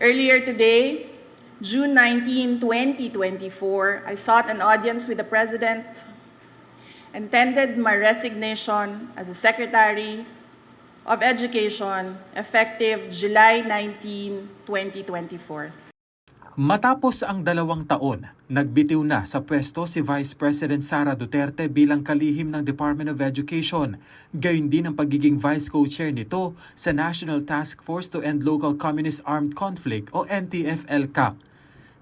Earlier today, June 19, 2024, I sought an audience with the President and tendered my resignation as the Secretary of Education effective July 19, 2024. Matapos ang dalawang taon, nagbitiw na sa pwesto si Vice President Sara Duterte bilang kalihim ng Department of Education. Gayon din ang pagiging Vice Co-Chair nito sa National Task Force to End Local Communist Armed Conflict o NTF-ELCAC.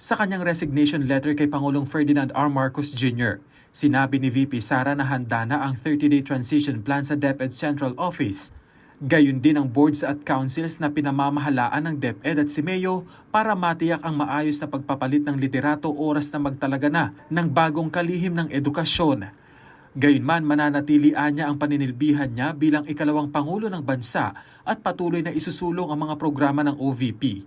Sa kanyang resignation letter kay Pangulong Ferdinand R. Marcos Jr., sinabi ni VP Sara na handa na ang 30-day transition plan sa DepEd Central Office Gayun din ang boards at councils na pinamamahalaan ng DepEd at SIMEO para matiyak ang maayos na pagpapalit ng liderato oras na magtalaga na ng bagong kalihim ng edukasyon. Gayunman mananatilian niya ang paninilbihan niya bilang ikalawang pangulo ng bansa at patuloy na isusulong ang mga programa ng OVP.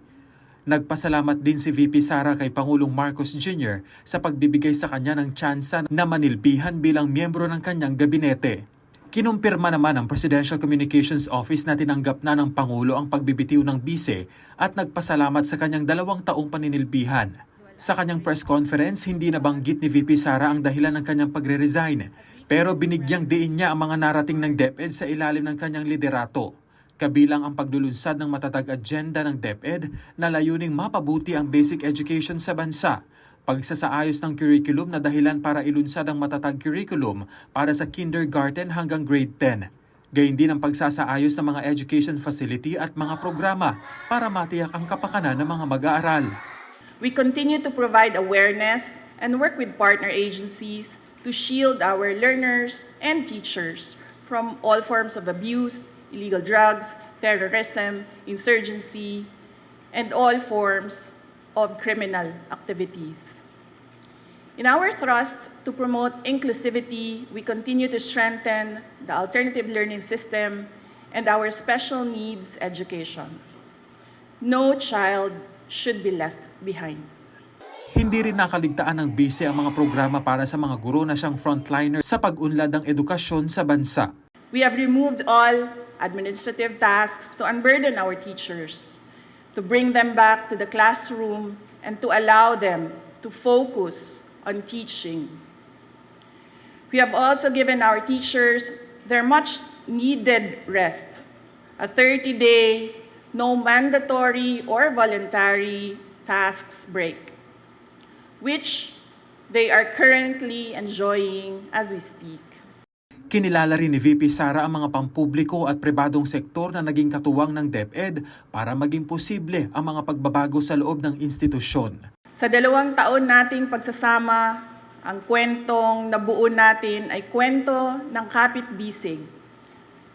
Nagpasalamat din si VP Sara kay Pangulong Marcos Jr. sa pagbibigay sa kanya ng tsansa na manilbihan bilang miyembro ng kanyang gabinete. Kinumpirma naman ng Presidential Communications Office na tinanggap na ng Pangulo ang pagbibitiw ng bise at nagpasalamat sa kanyang dalawang taong paninilbihan. Sa kanyang press conference, hindi nabanggit ni VP Sara ang dahilan ng kanyang pagre-resign, pero binigyang diin niya ang mga narating ng DepEd sa ilalim ng kanyang liderato. Kabilang ang paglulunsad ng matatag agenda ng DepEd na layuning mapabuti ang basic education sa bansa, pagsasaayos ng curriculum na dahilan para ilunsad ang matatag curriculum para sa kindergarten hanggang grade 10. Gayun din ang pagsasaayos ng mga education facility at mga programa para matiyak ang kapakanan ng mga mag-aaral. We continue to provide awareness and work with partner agencies to shield our learners and teachers from all forms of abuse, illegal drugs, terrorism, insurgency, and all forms of criminal activities. In our thrust to promote inclusivity, we continue to strengthen the alternative learning system and our special needs education. No child should be left behind. Hindi rin nakaligtaan ng bise ang mga programa para sa mga guro na siyang frontliner sa pag-unlad ng edukasyon sa bansa. We have removed all administrative tasks to unburden our teachers, to bring them back to the classroom, and to allow them to focus on teaching. We have also given our teachers their much needed rest, a 30 day, no mandatory or voluntary tasks break, which they are currently enjoying as we speak. Kinilala rin ni VP Sara ang mga pampubliko at pribadong sektor na naging katuwang ng DepEd para maging posible ang mga pagbabago sa loob ng institusyon. Sa dalawang taon nating pagsasama, ang kwentong nabuo natin ay kwento ng kapit bisig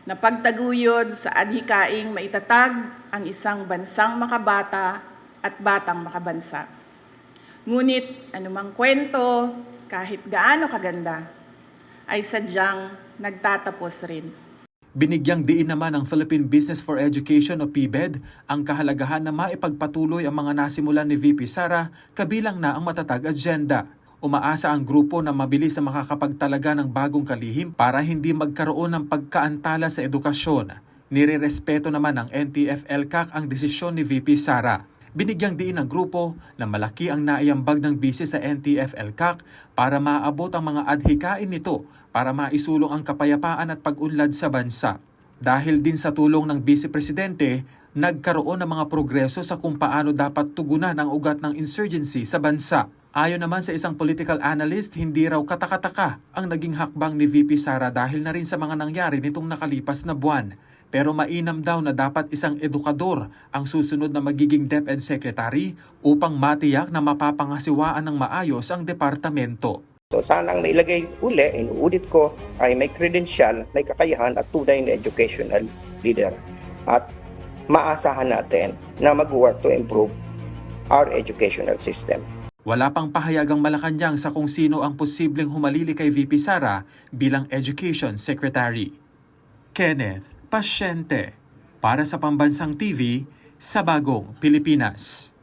na pagtaguyod sa adhikaing maitatag ang isang bansang makabata at batang makabansa. Ngunit anumang kwento, kahit gaano kaganda, ay sadyang nagtatapos rin. Binigyang diin naman ng Philippine Business for Education o PBED ang kahalagahan na maipagpatuloy ang mga nasimulan ni VP Sara kabilang na ang matatag agenda. Umaasa ang grupo na mabilis na makakapagtalaga ng bagong kalihim para hindi magkaroon ng pagkaantala sa edukasyon. Nirerespeto naman ng NTF-ELCAC ang desisyon ni VP Sara. Binigyang diin ng grupo na malaki ang naiambag ng bise sa NTF-ELCAC para maabot ang mga adhikain nito para maisulong ang kapayapaan at pag-unlad sa bansa. Dahil din sa tulong ng Vice Presidente, nagkaroon ng mga progreso sa kung paano dapat tugunan ang ugat ng insurgency sa bansa. Ayon naman sa isang political analyst, hindi raw katakataka ang naging hakbang ni VP Sara dahil na rin sa mga nangyari nitong nakalipas na buwan. Pero mainam daw na dapat isang edukador ang susunod na magiging DepEd Secretary upang matiyak na mapapangasiwaan ng maayos ang departamento. So sana ang nailagay uli, inuulit ko, ay may credential, may kakayahan at tunay na educational leader. At maasahan natin na mag-work to improve our educational system. Wala pang pahayagang Malacanang sa kung sino ang posibleng humalili kay VP Sara bilang Education Secretary. Kenneth Pasyente para sa Pambansang TV sa Bagong Pilipinas.